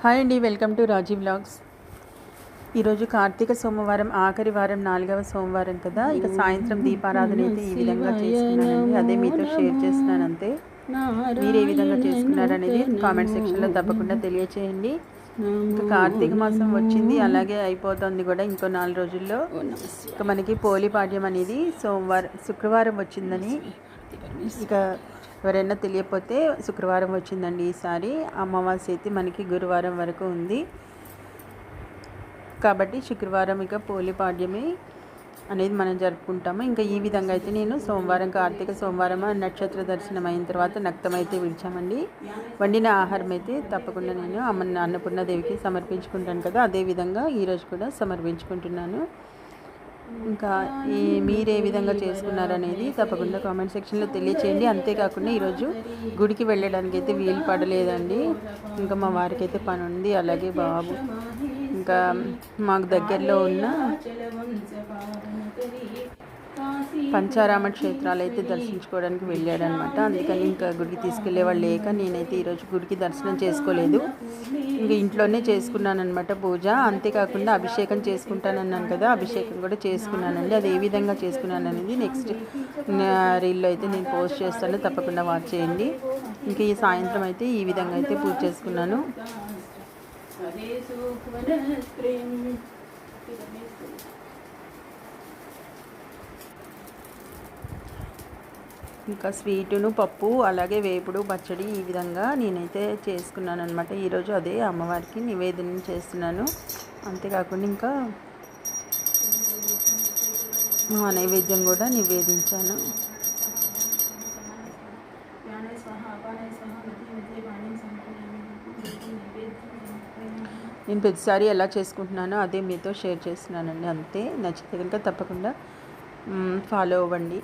Hi అండి welcome to Raji vlogs. ఈరోజు కార్తీక సోమవారం ఆఖరి వారం నాలుగవ సోమవారం కదా. ఇక సాయంత్రం దీపారాధన అయితే ఈ విధంగా చేసుకున్నానండి. అదే మీతో షేర్ చేస్తున్నాను అంతే మీరు ఏ విధంగా చేసుకున్నారనేది కామెంట్ సెక్షన్లో తప్పకుండా తెలియచేయండి. ఇంకా కార్తీక మాసం వచ్చింది అలాగే అయిపోతుంది కూడా ఇంకో నాలుగు రోజుల్లో. ఇక మనకి పోలిపాడ్యం అనేది సోమవారం శుక్రవారం వచ్చిందని. ఇక ఎవరైనా తెలియకపోతే శుక్రవారం వచ్చిందండి ఈసారి. అమావాస్య అయితే మనకి గురువారం వరకు ఉంది. కాబట్టి శుక్రవారం ఇక పోలిపాడ్యమే అనేది మనం జరుపుకుంటాము. ఇంకా ఈ విధంగా అయితే నేను సోమవారం కార్తీక సోమవారం నక్షత్ర దర్శనం అయిన తర్వాత నక్తం అయితే విడిచామండి. వండిన ఆహారం అయితే తప్పకుండా నేను అమ్మ అన్నపూర్ణదేవికి సమర్పించుకుంటాను కదా. అదేవిధంగా ఈరోజు కూడా సమర్పించుకుంటున్నాను. ఇంకా ఈ మీరు ఏ విధంగా చేసుకున్నారనేది తప్పకుండా కామెంట్ సెక్షన్లో తెలియచేయండి. అంతేకాకుండా ఈరోజు గుడికి వెళ్ళడానికి అయితే వీలు పడలేదండి. ఇంకా మా వారికి అయితే పని ఉంది అలాగే బాబు. ఇంకా మాకు దగ్గరలో ఉన్న పంచారామ క్షేత్రాలు అయితే దర్శించుకోవడానికి వెళ్ళాడనమాట అందుకని ఇంకా గుడికి తీసుకెళ్ళే వాళ్ళు లేక నేనైతే ఈరోజు గుడికి దర్శనం చేసుకోలేదు. ఇంకా ఇంట్లోనే చేసుకున్నానమాట పూజ. అంతేకాకుండా అభిషేకం చేసుకుంటానన్నాను కదా అభిషేకం కూడా చేసుకున్నానండి. అది ఏ విధంగా చేసుకున్నాను అనేది నెక్స్ట్ రీల్లో అయితే నేను పోస్ట్ చేస్తాను. తప్పకుండా వాచ్ చేయండి. ఇంకా ఈ సాయంత్రం అయితే ఈ విధంగా అయితే పూజ చేసుకున్నాను. ఇంకా స్వీటును పప్పు అలాగే వేపుడు పచ్చడి ఈ విధంగా నేనైతే చేసుకున్నాను అనమాట ఈరోజు అదే అమ్మవారికి నివేదన చేస్తున్నాను. అంతేకాకుండా ఇంకా మా నైవేద్యం కూడా నివేదించాను. నేను ప్రతిసారి ఎలా చేసుకుంటున్నానో అదే మీతో షేర్ చేస్తున్నానండి. అంతే. నచ్చితే కనుక తప్పకుండా ఫాలో అవ్వండి.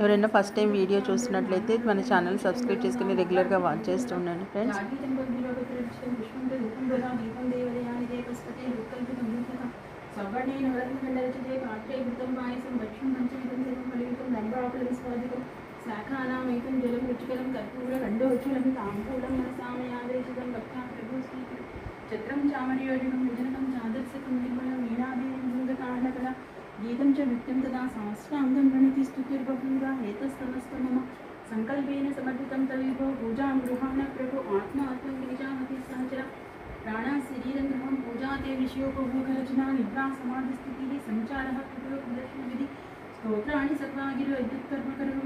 ఎవరైనా ఫస్ట్ టైం వీడియో చూస్తున్నట్లయితే మన ఛానల్ సబ్స్క్రైబ్ చేసుకుని రెగ్యులర్గా వాచ్ చేస్తూ ఉండండి ఫ్రెండ్స్. సవర్ణేన వరదఖండరచితే పాత్రే జలం రుచికరం కర్పూర గండోజ్వలం తాంబూలం మనసామయాదేశితం చత్రం చామరయోజనం గీతంచ నృత్యం తదా సహస్రాంగం గణతిస్తుతిర్బహుగా హేతస్థలస్తమ సంకల్పేన సమర్పితం తవిభో పూజాం గృహాణ ప్రభు ఆత్మ ఆత్మ గిరిజామతి సహచర. ప్రాణా శరీరం గృహం పూజా తే విషయోపభోగరచనా నిద్రా సమాధి స్థితి సంచార కృతిలో ప్రదర్శన విధి స్తోత్రాన్ని సర్వాగిరు విద్యుత్కర్మకరం